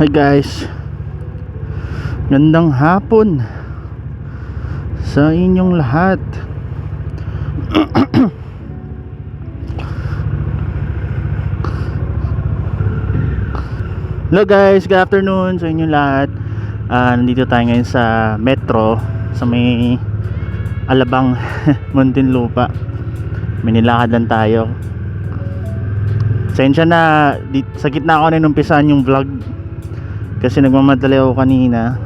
Hi guys. Gandang hapon Sa inyong lahat. Hello guys, good afternoon sa inyong lahat. Ah, Nandito tayo ngayon sa metro Sa may Alabang Muntinlupa. May nilakad lang tayo. Sensya na di, Sa gitna ako na inumpisan yung vlog Kasi nagmamadali ako kanina.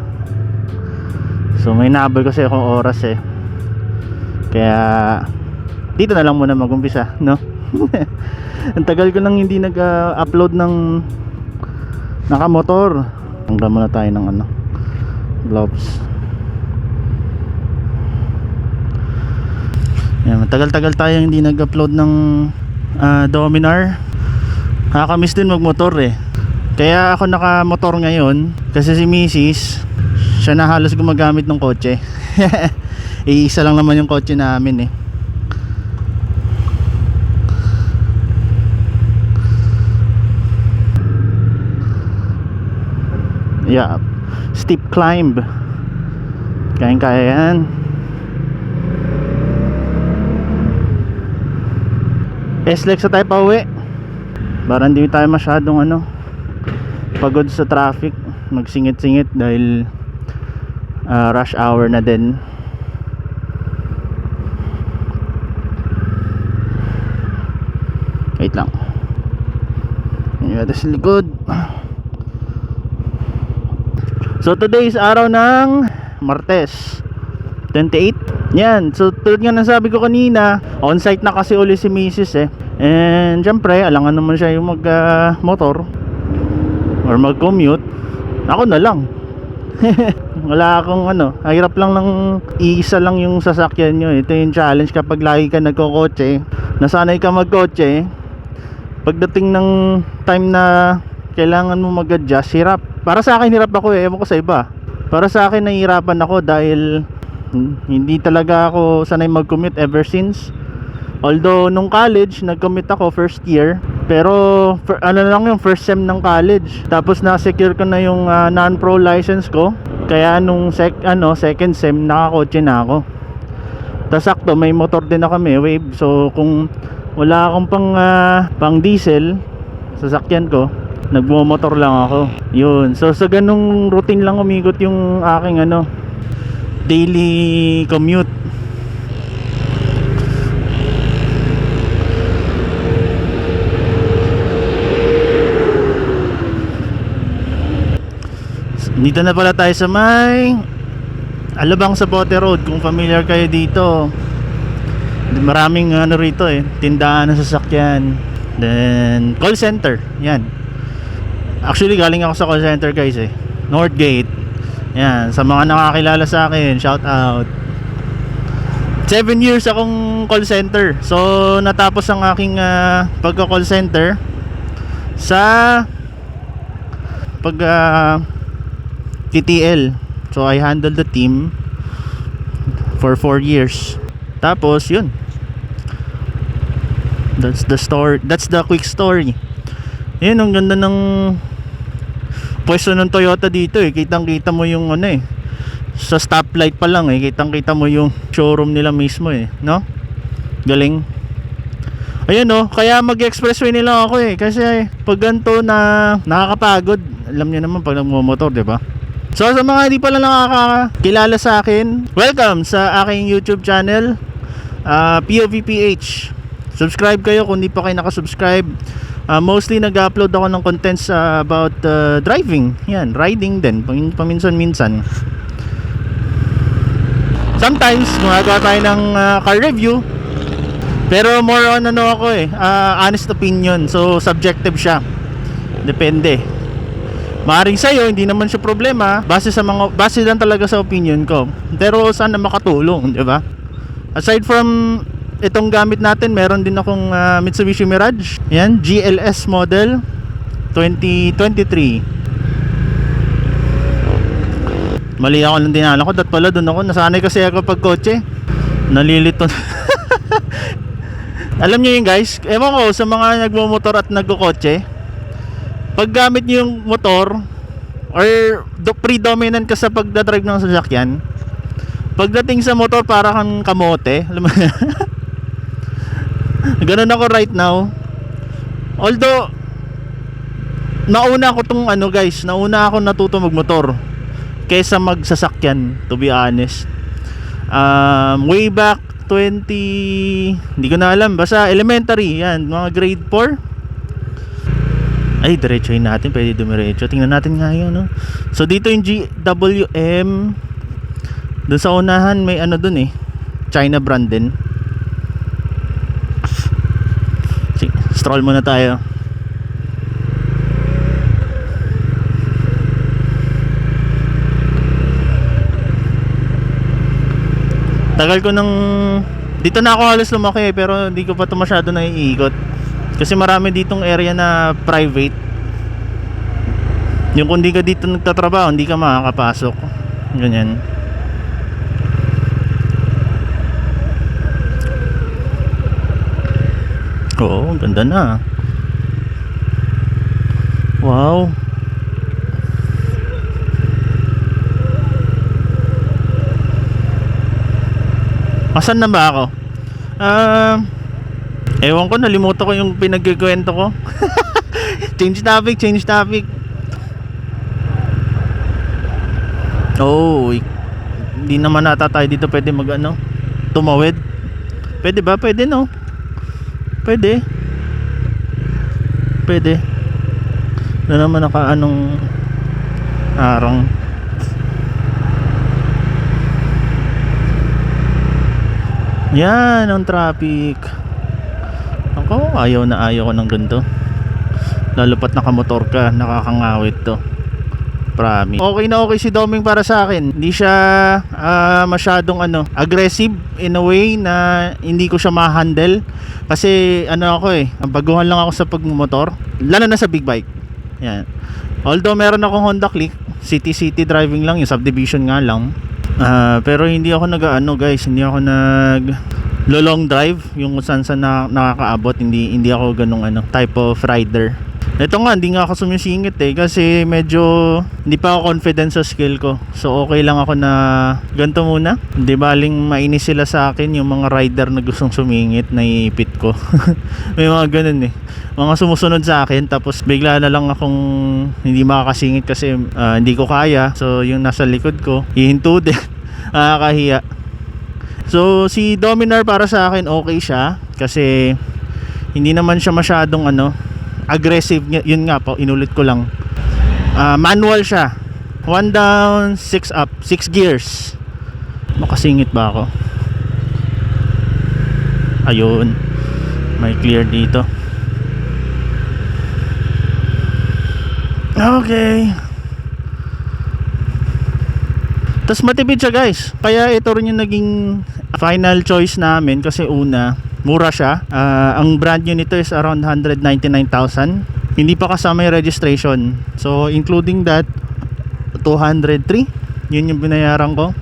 So may nabal kasi akong oras eh. Kaya Dito na lang muna magumpisa no? Ang tagal ko nang hindi nag-upload ng Nakamotor. Tanggal muna tayo ng ano Gloves. Yan, matagal-tagal tayo hindi nag-upload ng ah, Dominar. Nakakamiss din magmotor eh Kaya ako nakamotor ngayon Kasi si Mrs. Siya na halos gumagamit ng kotse. Iisa lang naman yung kotse namin eh. Yeah Steep climb. Kayang kaya yan. S-Lex sa tayo pa uwi. Para hindi tayo masyadong ano Pagod sa traffic Magsingit-singit dahil ah, Rush hour na din. Wait lang. Yung yata sa likod. So today is araw ng Martes 28 Yan. So tulad nga ng sabi ko kanina On site na kasi uli si Mrs. eh. And syempre alangan naman siya yung mag ah, motor Or mag commute Ako na lang. Wala akong ano Hirap lang ng Iisa lang yung sasakyan nyo Ito yung challenge kapag lagi ka nagkokotse Nasanay ka magkotse Pagdating ng time na Kailangan mo mag-adjust Hirap. Para sa akin hirap ako eh. Ewan ko sa iba. Para sa akin nahihirapan ako dahil hmm, Hindi talaga ako sanay mag-commute ever since. Although nung college nag-commute ako first year pero for, ano lang yung first sem ng college. Tapos na-secure ko na yung ah, non-pro license ko. Kaya nung sec, ano, second sem nakakotse na ako. Tapos sakto may motor din na kami wave. So kung wala akong pang ah, pang diesel sasakyan ko nagmo-motor lang ako. Yun. So sa ganung routine lang umikot yung aking ano daily commute Dito na pala tayo sa may Alabang Sapote Road kung familiar kayo dito. Maraming ano rito eh, tindahan ng sasakyan. Then call center, 'yan. Actually galing ako sa call center guys eh. Northgate. Yan, sa mga nakakilala sa akin, shout out. 7 years akong call center. So natapos ang aking ah, pagka-call center sa pag ah, TTL. So I handled the team for 4 years. Tapos yun. That's the story. That's the quick story. Yun ang ganda ng pwesto ng Toyota dito eh. Kitang-kita mo yung ano eh. Sa stoplight pa lang eh. Kitang-kita mo yung showroom nila mismo eh, no? Galing. Ayun no, kaya mag-expressway nila ako eh kasi pag ganito na nakakapagod, alam niyo naman pag nagmo-motor, 'di ba? So sa mga hindi pa lang nakakakilala sa akin, welcome sa aking YouTube channel, uh, POVPH. Subscribe kayo kung hindi pa kayo nakasubscribe. Uh, mostly nag-upload ako ng contents uh, about uh, driving, yan, riding din, pamin- paminsan-minsan. Sometimes gumagawa tayo ng uh, car review, pero more on ano ako eh, uh, honest opinion. So subjective siya. Depende. Maaring sa'yo, hindi naman siya problema base sa mga base lang talaga sa opinion ko. Pero sana makatulong, 'di ba? Aside from itong gamit natin, meron din akong ah, Mitsubishi Mirage. Yan, GLS model 2023. Mali ako ng dinala ko, dat pala doon ako. Nasanay kasi ako pag kotse. Nalilito. Alam niyo yun guys, ewan ko sa mga nagmumotor at nagkukotse, pag gamit niyo yung motor, or do, predominant ka sa pagdadrive ng sasakyan, pagdating sa motor para kang kamote. Alam mo Ganun ako right now. Although nauna ako tong ano guys, nauna ako natuto magmotor kaysa magsasakyan to be honest. Um, way back 20 hindi ko na alam basta elementary yan mga grade 4 ay diretsohin natin. Pwede dumiretso. Tingnan natin nga yun no? so dito yung GWM dun sa unahan may ano dun eh. China brand din. Sige, stroll muna tayo. Tagal ko nang dito na ako halos lumaki eh, pero hindi ko pa ito masyado naiikot. Kasi marami ditong area na private. Yung kung di ka dito nagtatrabaho, hindi ka makakapasok. Ganyan. Oo, ang ganda na. Wow. Asan na ba ako? Um, ewan ko, nalimutan ko yung pinagkikwento ko. change topic, change topic. Oh, hindi naman nata tayo dito pwede mag ano, tumawid. Pwede ba? Pwede no? Pwede. Pwede. Na naman naka anong arang. Yan ang traffic. Ako, ayaw na ayaw ko ng ganito. Lalo pat nakamotor ka, nakakangawit to. Promise. Okay na okay si Doming para sa akin. Hindi siya ah, masyadong ano, aggressive in a way na hindi ko siya ma-handle. Kasi ano ako eh, baguhan lang ako sa pagmumotor. Lalo na sa big bike. Yan. Although meron akong Honda Click, city-city driving lang, yung subdivision nga lang. Ah, pero hindi ako nag ano guys, hindi ako nag long drive yung kung saan saan na, nakakaabot. Hindi hindi ako ganung ano type of rider. Ito nga hindi nga ako sumisingit eh kasi medyo hindi pa ako confident sa skill ko. So okay lang ako na ganito muna. Hindi baling mainis sila sa akin yung mga rider na gustong sumingit naiipit ko. May mga ganun eh. Mga sumusunod sa akin tapos bigla na lang akong hindi makakasingit kasi ah, hindi ko kaya. So yung nasa likod ko hihinto din. Nakakahiya So si Dominar para sa akin okay siya. Kasi hindi naman siya masyadong ano aggressive. Yun nga po inulit ko lang. Ah, manual siya. One down six up six gears. Makasingit ba ako? Ayun. May clear dito. Okay. Tapos matipid siya guys. Kaya ito rin yung naging final choice namin kasi una, mura siya. Ah, ang brand new nito is around 199,000. Hindi pa kasama yung registration. So including that, 203. Yun yung binayaran ko.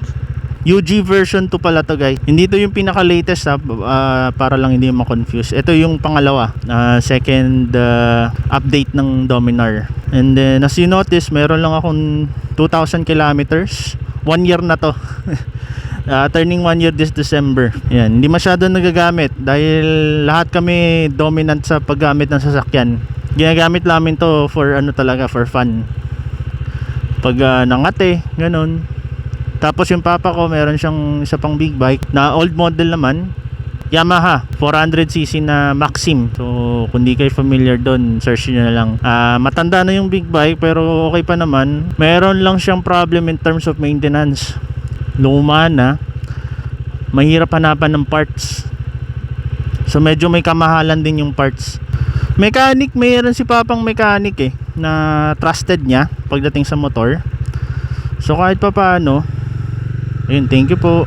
UG version 2 pala to guys. Hindi to yung pinaka latest ha, ah, para lang hindi ma-confuse. Ito yung pangalawa, ah, second ah, update ng Dominar. And then as you notice, meron lang akong 2,000 kilometers. One year na to. Ah, turning one year this December. Yan, hindi masyado nagagamit dahil lahat kami dominant sa paggamit ng sasakyan. Ginagamit namin to for ano talaga, for fun. Pag ah, nangate, ganun. Tapos yung papa ko, meron siyang isa pang big bike na old model naman. Yamaha 400cc na Maxim. So, kung di kayo familiar doon, search nyo na lang. Ah, matanda na yung big bike pero okay pa naman. Meron lang siyang problem in terms of maintenance. Luma na. Mahirap hanapan ng parts. So, medyo may kamahalan din yung parts. Mechanic, mayroon si Papang mechanic eh na trusted niya pagdating sa motor. So kahit pa paano, ayun, thank you po.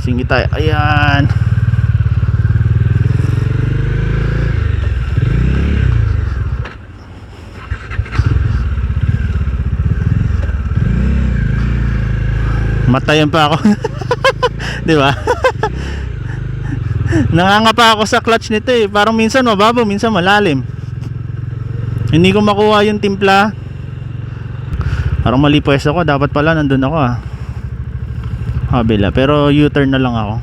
Sige tayo. Ayan. Matayan pa ako. 'Di ba? Nangangapa ako sa clutch nito eh. Parang minsan mababaw, minsan malalim. Hindi ko makuha yung timpla. Parang mali pwesto ko. Dapat pala nandun ako ah. Kabila. Pero U-turn na lang ako.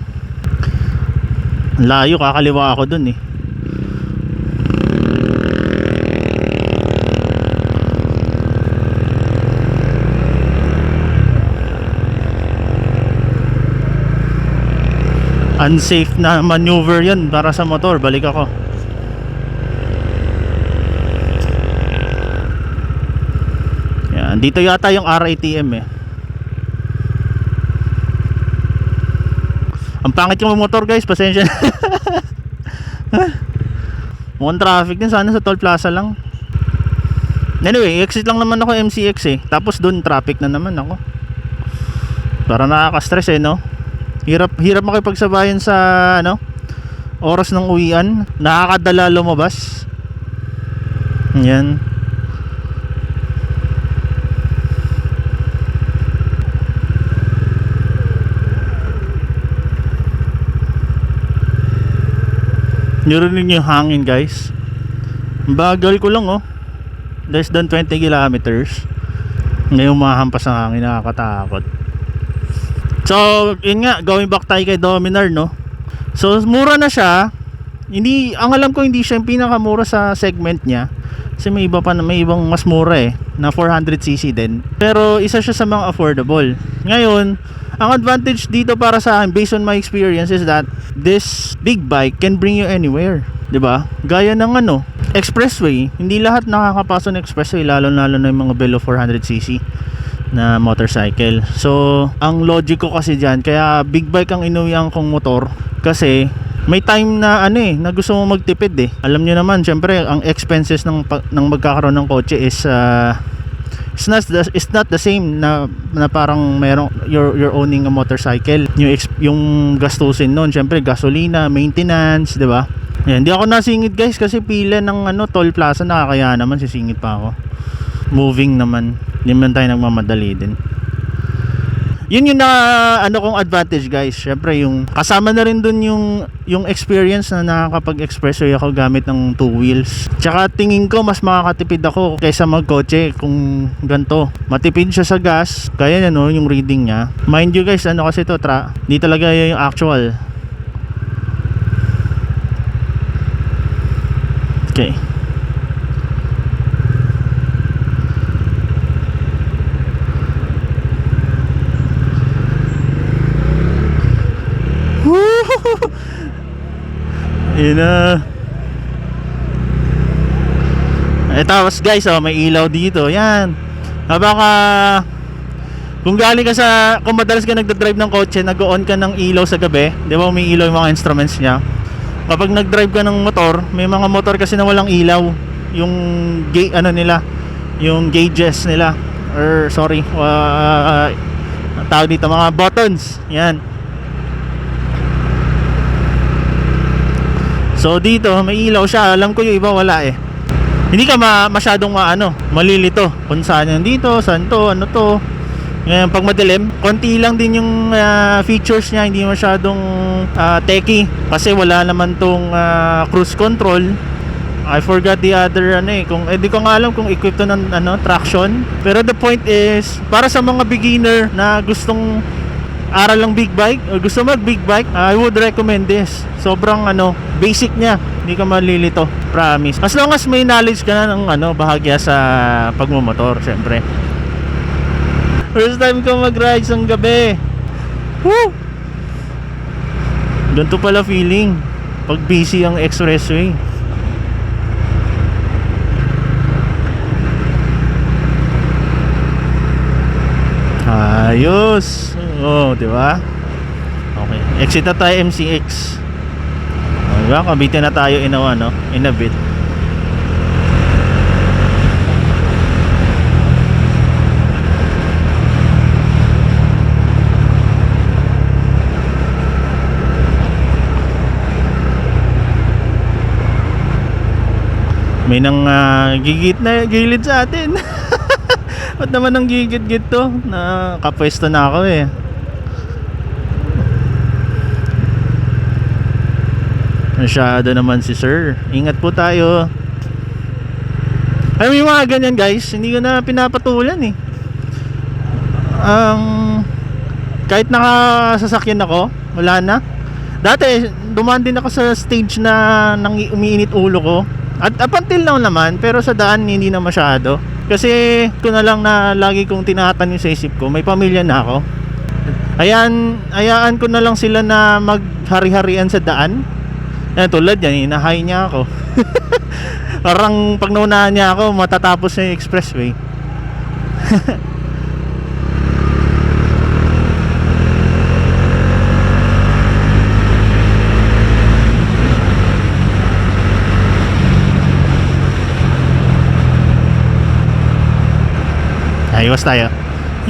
Layo, kakaliwa ako dun eh. Unsafe na maneuver yun para sa motor. Balik ako. Yan, dito yata yung RATM eh. Ang pangit yung motor guys, pasensya. Mukhang traffic din sana sa toll plaza lang. Anyway, exit lang naman ako MCX eh. Tapos doon traffic na naman ako. Para nakaka-stress eh no. Hirap hirap makipagsabayan sa ano oras ng uwian. Nakakadala lumabas. Yan. Nirinig niyo yung hangin guys Bagal ko lang oh Less than 20 kilometers Ngayon mahampas ang hangin Nakakatakot So yun nga Going back tayo kay Dominar no? So mura na siya. Hindi, ang alam ko hindi siya yung pinakamura sa segment niya. Kasi may iba pa na may ibang mas mura eh na 400cc din. Pero isa siya sa mga affordable. Ngayon ang advantage dito para sa akin based on my experience is that this big bike can bring you anywhere 'di ba? Gaya ng ano expressway. Hindi lahat nakakapasok ng expressway lalo lalo na yung mga below 400cc na motorcycle. So ang logic ko kasi diyan kaya big bike ang inuwian kong motor kasi may time na ano eh na gusto mo magtipid eh. Alam niyo naman syempre ang expenses ng ng magkakaroon ng kotse is uh, it's not the, it's not the same na na parang merong you're you're owning a motorcycle. Yung yung gastusin noon syempre gasolina maintenance 'di ba? Yan, hindi ako nasingit guys kasi pila ng ano toll plaza nakakaya naman sisingit pa ako. Moving naman. Hindi man tayo nagmamadali din yun yung na ano kong advantage guys. Syempre yung kasama na rin dun yung yung experience na nakakapag-expressway ako gamit ng two wheels. Tsaka tingin ko mas makakatipid ako kaysa magkotse kung ganto matipid siya sa gas kaya no yung reading niya. Mind you guys ano kasi to tra di talaga yun yung actual. Okay Yun na. Eh tapos guys, oh, may ilaw dito. Yan. Habang ka kung galing ka sa kung madalas ka nagda-drive ng kotse, nag-on ka ng ilaw sa gabi, 'di ba? May ilaw yung mga instruments niya. Kapag nag-drive ka ng motor, may mga motor kasi na walang ilaw. Yung gate ano nila, yung gauges nila or sorry, uh, tawag dito mga buttons. Yan. So dito may ilaw siya. Alam ko yung iba wala eh. Hindi ka ma masyadong maano, malilito kung saan yung dito, saan to, ano to. Ngayon pag madilim, konti lang din yung ah, features niya, hindi masyadong ah, techy kasi wala naman tong ah, cruise control. I forgot the other ano eh, kung eh, di ko nga alam kung equipped to ng ano, traction. Pero the point is, para sa mga beginner na gustong aral ng big bike o gusto mag big bike I would recommend this. Sobrang ano basic niya. Hindi ka malilito promise. As long as may knowledge ka na ng ano bahagya sa pagmumotor syempre. First time ko mag ride ng gabi. Woo! ganito pala feeling. Pag busy ang expressway. Ayos. Oh, di ba? Okay. Exit na tayo MCX. Oh, di ba? Na tayo in a, ano, in a bit. May nang ah, gigit na gilid sa atin. Ba't naman ang gigit-git to? Na kapwesto na ako eh. Masyado naman si sir. Ingat po tayo. Ay, may mga ganyan guys. Hindi ko na pinapatulan eh. ang kahit nakasasakyan ako, wala na. Dati, dumaan din ako sa stage na nang umiinit ulo ko. At up until now naman, pero sa daan hindi na masyado. Kasi ko na lang na lagi kong tinatanim sa isip ko, may pamilya na ako. Ayan, ayaan ko na lang sila na maghari-harian sa daan. Yan, tulad yan, inahay niya ako. Parang pag naunahan niya ako, matatapos na yung expressway. Ayos tayo.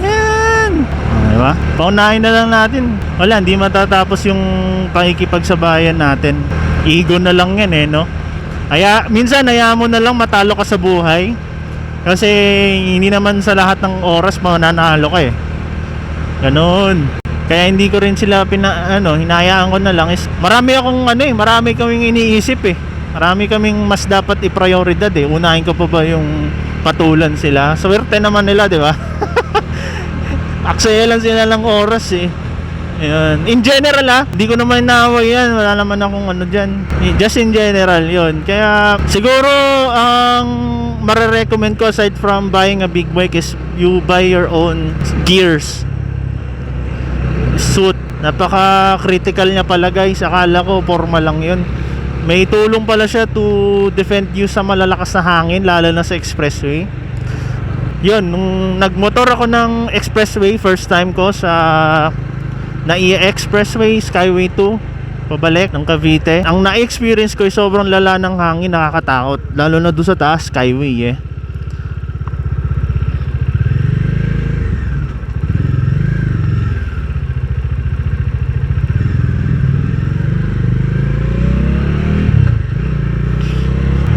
Yan! Diba? Paunahin na lang natin. Wala, hindi matatapos yung pakikipagsabayan natin. Ego na lang yan eh, no? Kaya, minsan, hayaan mo na lang matalo ka sa buhay. Kasi, hindi naman sa lahat ng oras mananalo ka eh. Ganon. Kaya hindi ko rin sila pina, ano, hinayaan ko na lang is marami akong ano eh, marami kaming iniisip eh. Marami kaming mas dapat i-prioridad eh. Unahin ko pa ba yung patulan sila? Swerte naman nila, di ba? Aksaya lang sila ng oras eh. Ayun. In general ah, hindi ko naman naaway yan. Wala naman akong ano dyan. Just in general, yun. Kaya siguro ang marirecommend ko aside from buying a big bike is you buy your own gears. Suit. Napaka-critical niya pala guys. Akala ko formal lang yun. May tulong pala siya to defend you sa malalakas na hangin lalo na sa expressway yun, nung nagmotor ako ng expressway first time ko sa na expressway Skyway 2 pabalik ng Cavite. Ang na-experience ko ay sobrang lala ng hangin nakakatakot. Lalo na doon sa taas Skyway eh.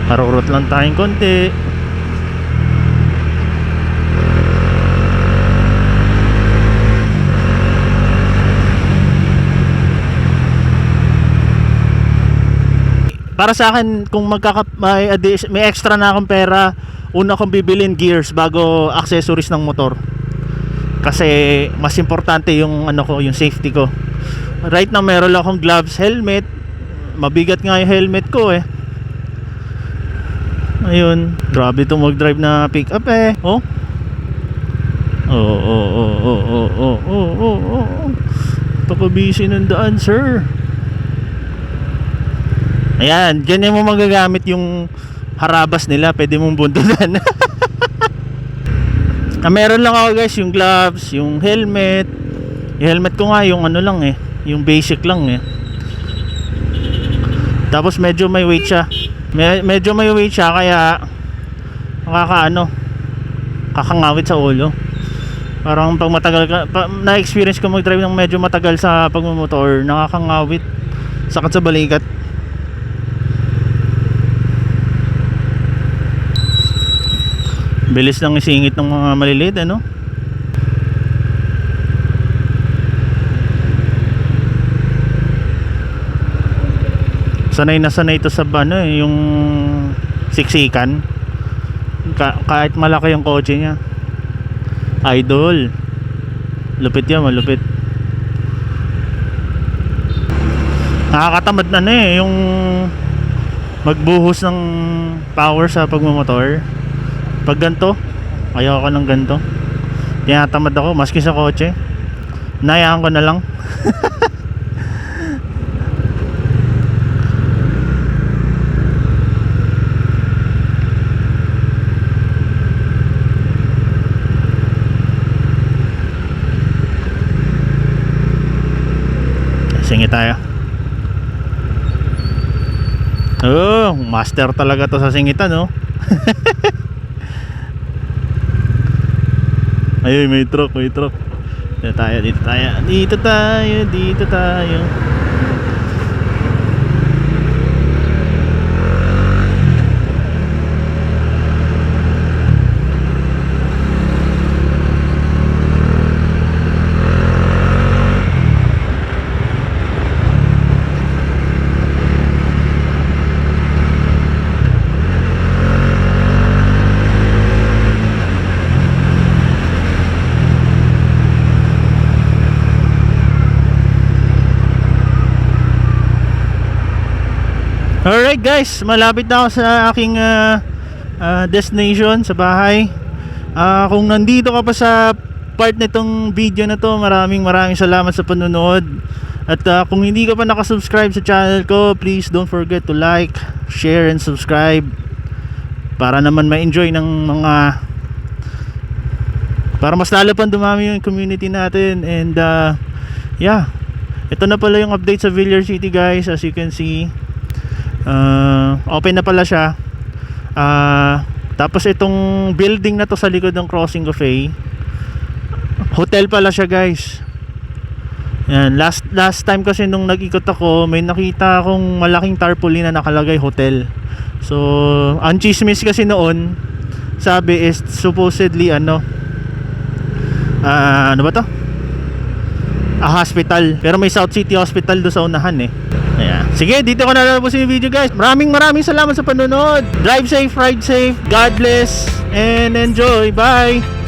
Harurot lang tayong konti para sa akin kung magkaka may, may extra na akong pera una kong bibilin gears bago accessories ng motor. Kasi mas importante yung ano ko yung safety ko. Right now meron lang akong gloves helmet. Mabigat nga yung helmet ko eh. Ayun. Grabe to mag drive na pick up eh. Oh. Oh oh oh oh oh oh oh oh. Oh Pakabisi ng daan sir Ayan, ganyan mo magagamit yung harabas nila, pwede mong buntutan. ah, meron lang ako guys, yung gloves, yung helmet. Yung helmet ko nga, yung ano lang eh, yung basic lang eh. Tapos medyo may weight siya. Me- medyo may weight siya kaya nakakaano, kakangawit sa ulo. Parang pag matagal ka, pa, na-experience ko mag-drive ng medyo matagal sa pagmumotor, nakakangawit. Sakit sa balikat. Bilis lang isingit ng mga maliliit ano? Sanay na sanay ito sa ano eh, yung siksikan. Ka- kahit malaki yung kotse niya. Idol. Lupit yan, malupit. Nakakatamad na na eh yung magbuhos ng power sa pagmumotor pag ganito ayoko ng ganito tinatamad ako maski sa kotse nayaan ko na lang Singi tayo. Oh, master talaga to sa singitan, no? Ayun, may truck, may truck. Dito tayo, dito tayo. Dito tayo, dito tayo. Guys, malapit na ako sa aking ah, ah, destination sa bahay. Ah, kung nandito ka pa sa part nitong video na to, maraming maraming salamat sa panonood. At ah, kung hindi ka pa nakasubscribe sa channel ko, please don't forget to like, share, and subscribe. Para naman ma-enjoy ng mga para mas lalo pang dumami yung community natin and uh, yeah ito na pala yung update sa Villar City guys as you can see uh, open na pala siya uh, tapos itong building na to sa likod ng Crossing Cafe hotel pala siya guys yan, last last time kasi nung nag-ikot ako, may nakita akong malaking tarpaulin na nakalagay hotel. So, ang chismis kasi noon, sabi is supposedly ano, ah ano ba to? A hospital. Pero may South City Hospital do sa unahan eh. Sige, dito ko na lalabasin yung video guys. Maraming maraming salamat sa panonood. Drive safe, ride safe. God bless and enjoy. Bye!